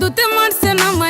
दूते मन से नम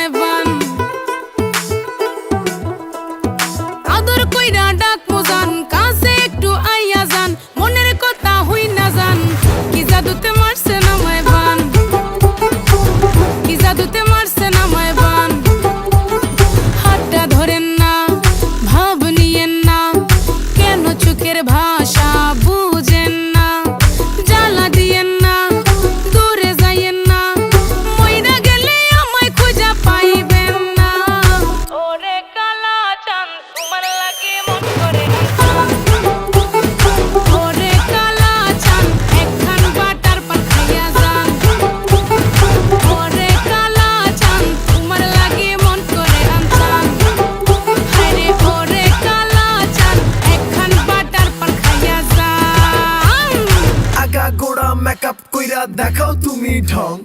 আপ কইরা দেখাও তুমি ঢং।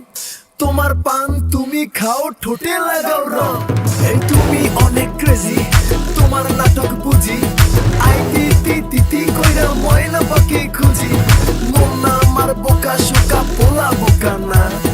তোমার পান তুমি খাও, ঠোঁটে লাগাও রং। এই তুমি অনেক ক্রেজি তোমার নাটক বুঝি। আই তি তি তি কইরা ময়না পাখি খুঁজি। মন আমার বোকা, শোকা, পোলা বোকা না।